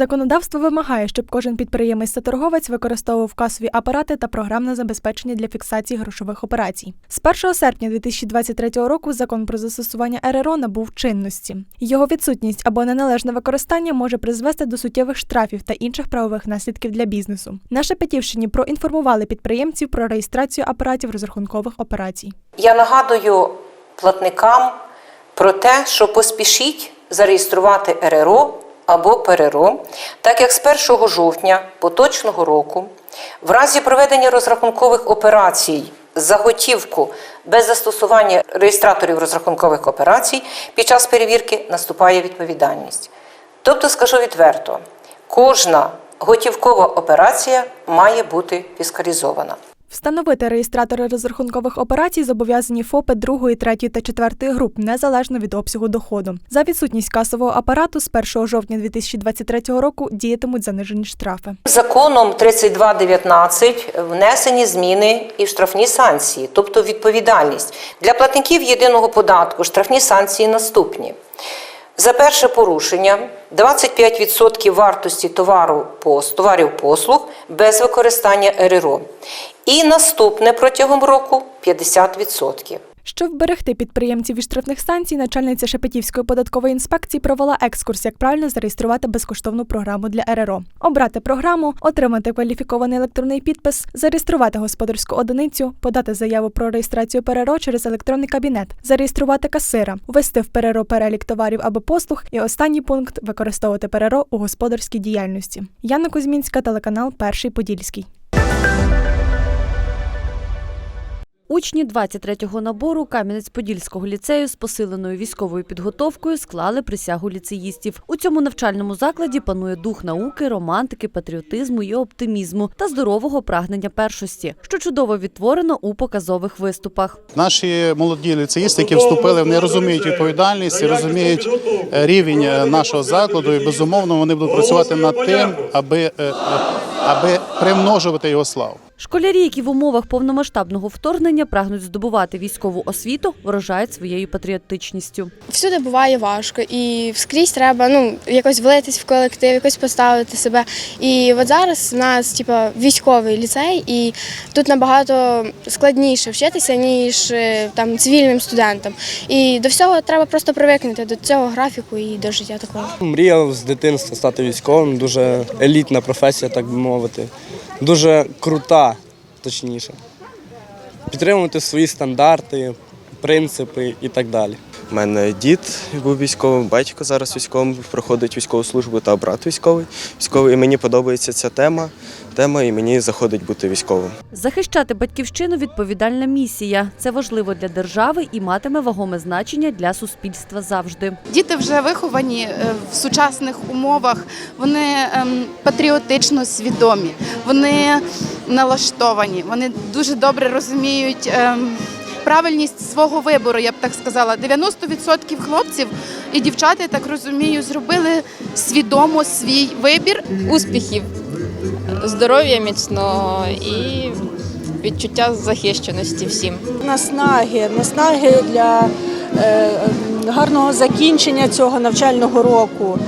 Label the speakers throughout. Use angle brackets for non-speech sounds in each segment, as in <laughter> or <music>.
Speaker 1: Законодавство вимагає, щоб кожен підприємець та торговець використовував касові апарати та програмне забезпечення для фіксації грошових операцій. З 1 серпня 2023 року закон про застосування РРО набув чинності. Його відсутність або неналежне використання може призвести до суттєвих штрафів та інших правових наслідків для бізнесу. На Шепетівщині проінформували підприємців про реєстрацію апаратів розрахункових операцій.
Speaker 2: Я нагадую платникам про те, що поспішіть зареєструвати РРО або ПРРО, так як з 1 жовтня поточного року в разі проведення розрахункових операцій за готівку без застосування реєстраторів розрахункових операцій під час перевірки наступає відповідальність. Тобто, скажу відверто, кожна готівкова операція має бути фіскалізована.
Speaker 1: Встановити реєстратори розрахункових операцій зобов'язані ФОПи 2, 3 та 4 груп незалежно від обсягу доходу. За відсутність касового апарату з 1 жовтня 2023 року діятимуть занижені штрафи.
Speaker 2: Законом 3219 внесені зміни і штрафні санкції, тобто відповідальність. Для платників єдиного податку штрафні санкції наступні. За перше порушення 25% вартості товару товарів послуг без використання РРО. І наступне протягом року 50%.
Speaker 1: Щоб вберегти підприємців від штрафних санкцій, начальниця Шепетівської податкової інспекції провела екскурс, як правильно зареєструвати безкоштовну програму для РРО, обрати програму, отримати кваліфікований електронний підпис, зареєструвати господарську одиницю, подати заяву про реєстрацію ПРРО через електронний кабінет, зареєструвати касира, ввести в ПРРО перелік товарів або послуг і останній пункт використовувати ПРРО у господарській діяльності. Яна Кузьмінська, телеканал Перший Подільський.
Speaker 3: Учні 23-го набору Кам'янець-Подільського ліцею з посиленою військовою підготовкою склали присягу ліцеїстів. У цьому навчальному закладі панує дух науки, романтики, патріотизму і оптимізму та здорового прагнення першості, що чудово відтворено у показових виступах.
Speaker 4: Наші молоді ліцеїсти, які вступили, вони розуміють відповідальність розуміють е, рівень е, нашого закладу. І безумовно вони будуть працювати над тим, аби, е, аби примножувати його славу.
Speaker 3: Школярі, які в умовах повномасштабного вторгнення прагнуть здобувати військову освіту, вражають своєю патріотичністю.
Speaker 5: Всюди буває важко, і скрізь треба ну якось влитись в колектив, якось поставити себе. І от зараз у нас, типа, військовий ліцей, і тут набагато складніше вчитися, ніж е, там цивільним студентам. І до всього треба просто привикнути до цього графіку і до життя такого.
Speaker 6: Мріяв з дитинства стати військовим, дуже елітна професія, так би мовити. Дуже крута, точніше. Підтримувати свої стандарти, принципи і так далі.
Speaker 7: У мене дід був військовим, батько зараз військовим проходить військову службу та брат військовий. Військовий і мені подобається ця тема. Тема і мені заходить бути військовим.
Speaker 3: Захищати батьківщину відповідальна місія. Це важливо для держави і матиме вагоме значення для суспільства завжди.
Speaker 8: Діти вже виховані е, в сучасних умовах, вони ем, патріотично свідомі, вони налаштовані, вони дуже добре розуміють. Ем, Правильність свого вибору, я б так сказала. 90% хлопців і дівчат, я так розумію, зробили свідомо свій вибір.
Speaker 9: успіхів, здоров'я міцного і відчуття захищеності всім.
Speaker 10: наснаги, наснаги для е, гарного закінчення цього навчального року,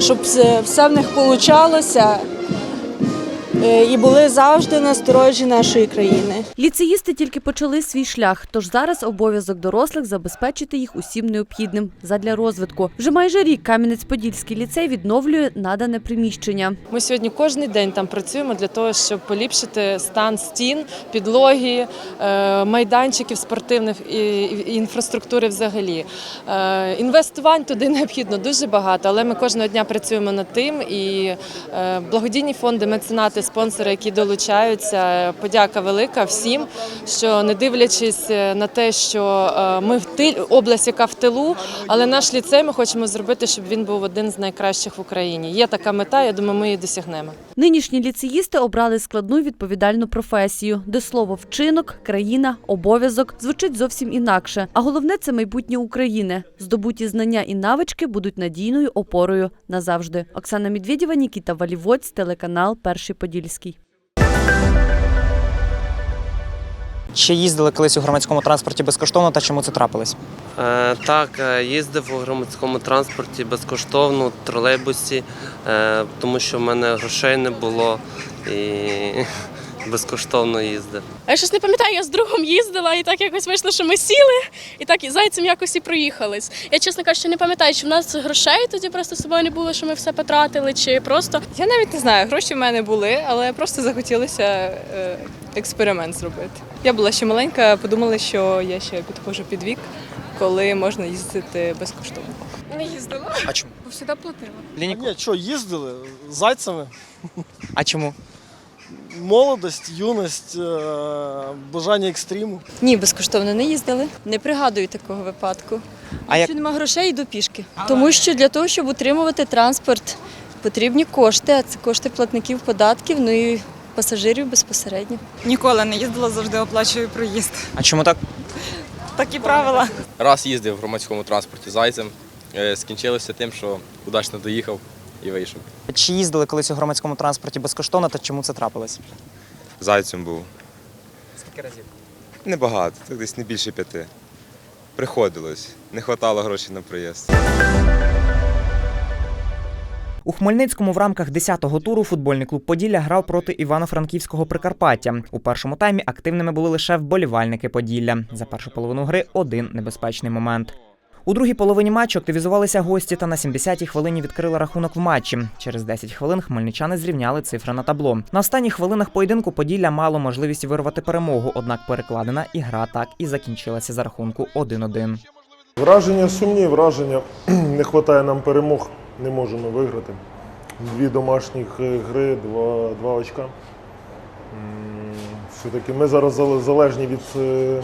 Speaker 10: щоб все, в них получалося е, і були завжди на сторожі нашої країни.
Speaker 3: Ліцеїсти тільки почали свій шлях, тож зараз обов'язок дорослих забезпечити їх усім необхідним задля розвитку. Вже майже рік Кам'янець-Подільський ліцей відновлює надане приміщення.
Speaker 11: Ми сьогодні кожен день там працюємо для того, щоб поліпшити стан стін, підлоги, е, майданчиків спортивних і інфраструктури взагалі. Е, Інвестувань туди <laughs> необхідно дуже багато, але ми кожного дня працюємо над тим. І е, благодійні фонди, меценати, спонсори, які долучаються. Подяка велика всім, що не дивлячись на те, що е, ми в тиль область, яка в тилу, але наш ліцей ми хочемо зробити, щоб він був один з найкращих в Україні. Є така мета, я думаю, ми її досягнемо.
Speaker 3: Нинішні ліцеїсти обрали складну відповідальну професію, де слово вчинок, країна, обов'язок звучить зовсім інакше. А головне це майбутнє України. Здобуті знання і навички будуть надійною опорою назавжди. Оксана Медведєва, Нікіта Валівоць, телеканал Перший Подільський.
Speaker 12: Чи їздили колись у громадському транспорті безкоштовно та чому це трапилось?
Speaker 13: Е, так, е, їздив у громадському транспорті безкоштовно, в тролейбусі, е, тому що в мене грошей не було і безкоштовно їздив.
Speaker 14: А я щось не пам'ятаю, я з другом їздила, і так якось вийшло, що ми сіли, і так і зайцем якось і проїхались. Я, чесно кажучи, не пам'ятаю, чи в нас грошей тоді просто з собою не було, що ми все потратили, чи просто.
Speaker 9: Я навіть не знаю, гроші в мене були, але просто захотілося е, експеримент зробити. Я була ще маленька, подумала, що я ще підходжу під вік, коли можна їздити безкоштовно.
Speaker 14: Не їздила,
Speaker 12: А чому?
Speaker 14: бо завжди платила.
Speaker 12: Лініку.
Speaker 6: Ні, що, їздили зайцями.
Speaker 12: А чому?
Speaker 6: Молодость, юність, бажання екстриму.
Speaker 14: Ні, безкоштовно не їздили. Не пригадую такого випадку.
Speaker 12: А як
Speaker 14: Якщо нема грошей, йду пішки. Тому що для того, щоб утримувати транспорт, потрібні кошти, а це кошти платників податків, ну і пасажирів безпосередньо.
Speaker 9: Ніколи не їздила, завжди оплачую проїзд.
Speaker 12: А чому так?
Speaker 9: Такі правила.
Speaker 7: Раз їздив в громадському транспорті зайцем, е, скінчилося тим, що удачно доїхав і вийшов.
Speaker 12: Чи їздили колись у громадському транспорті безкоштовно та чому це трапилось?
Speaker 7: Зайцем був.
Speaker 12: Скільки разів?
Speaker 7: Небагато, так десь не більше п'яти. Приходилось, не вистачало грошей на проїзд.
Speaker 12: У Хмельницькому в рамках 10-го туру футбольний клуб Поділля грав проти Івано-Франківського Прикарпаття. У першому таймі активними були лише вболівальники Поділля. За першу половину гри один небезпечний момент. У другій половині матчу активізувалися гості та на 70-й хвилині відкрили рахунок в матчі. Через 10 хвилин хмельничани зрівняли цифри на табло. На останніх хвилинах поєдинку Поділля мало можливість вирвати перемогу, однак перекладена і гра так і закінчилася за рахунку 1-1.
Speaker 15: Враження сумні, враження. <clears throat> Не вистачає нам перемог, не можемо виграти. Дві домашніх е, гри, два, два очка. Все-таки ми зараз залежні від е,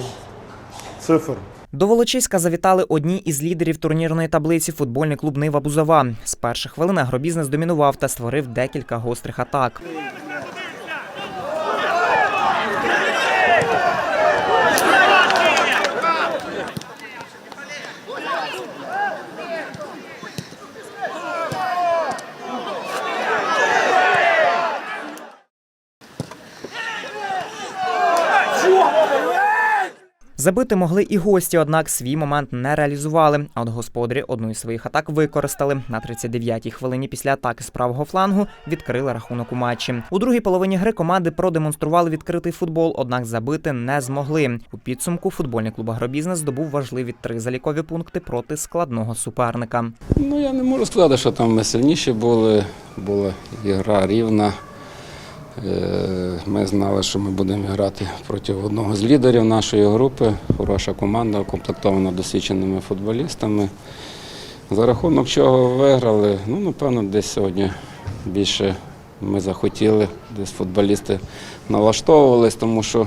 Speaker 15: цифр.
Speaker 12: До Волочиська завітали одні із лідерів турнірної таблиці футбольний клуб Нива Бузова. З перших хвилин агробізнес домінував та створив декілька гострих атак. Забити могли і гості, однак свій момент не реалізували. А от господарі одну із своїх атак використали. На 39-й хвилині після атаки з правого флангу відкрили рахунок у матчі. У другій половині гри команди продемонстрували відкритий футбол, однак забити не змогли. У підсумку футбольний клуб Агробізнес здобув важливі три залікові пункти проти складного суперника.
Speaker 16: Ну, я не можу сказати, що там ми сильніші були. Була ігра рівна. Е, Ми знали, що ми будемо грати проти одного з лідерів нашої групи. Хороша команда, укомплектована досвідченими футболістами. За рахунок чого виграли, ну, напевно, десь сьогодні більше ми захотіли, десь футболісти налаштовувались, тому що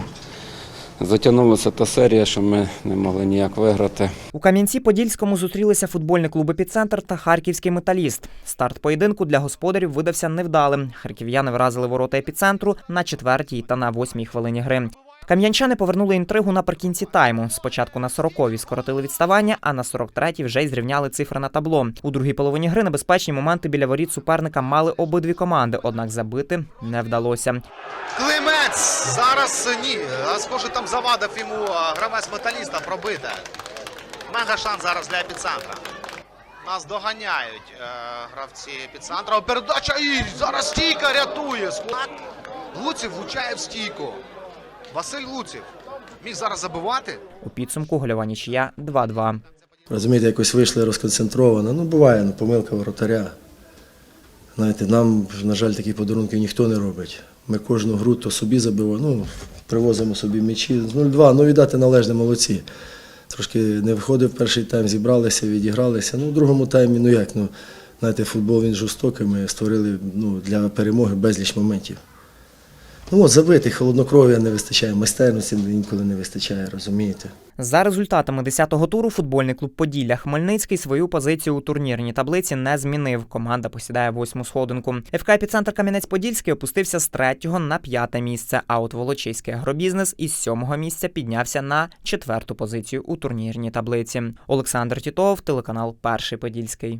Speaker 16: затягнулася та серія, що ми не могли ніяк виграти.
Speaker 12: У Кам'янці-Подільському зустрілися футбольний клуб «Епіцентр» та харківський металіст. Старт поєдинку для господарів видався невдалим. Харків'яни вразили ворота епіцентру на четвертій та на восьмій хвилині гри. Кам'янчани повернули інтригу наприкінці тайму. Спочатку на 40-й скоротили відставання, а на 43-й вже й зрівняли цифри на табло. У другій половині гри небезпечні моменти біля воріт суперника мали обидві команди, однак забити не вдалося.
Speaker 17: Климець зараз ні. А схоже, там завадив йому гравець металіста пробити. Мега шанс зараз для епіцентра. Нас доганяють е, гравці епіцентра. Передача і зараз стійка рятує. Склад. Луців влучає в стійку. Василь Луців міг зараз забивати.
Speaker 12: У підсумку гольова нічия 2-2.
Speaker 18: Розумієте, якось вийшли розконцентровано. Ну, буває, ну, помилка воротаря. Знаєте, нам, на жаль, такі подарунки ніхто не робить. Ми кожну гру то собі забиваємо, ну, привозимо собі м'ячі. З 0-2, ну віддати належне молодці. Трошки не виходив перший тайм, зібралися, відігралися. Ну, у другому таймі, ну як, ну, знаєте, футбол він жорстокий, ми створили ну, для перемоги безліч моментів. Ну от забити, холоднокров'я не вистачає, майстерності інколи не вистачає, розумієте.
Speaker 12: За результатами 10-го туру футбольний клуб Поділля Хмельницький свою позицію у турнірній таблиці не змінив. Команда посідає восьму сходинку. ФК «Епіцентр Кам'янець-Подільський опустився з третього на п'яте місце. А от Волочиський агробізнес із сьомого місця піднявся на четверту позицію у турнірній таблиці. Олександр Тітов, телеканал Перший Подільський.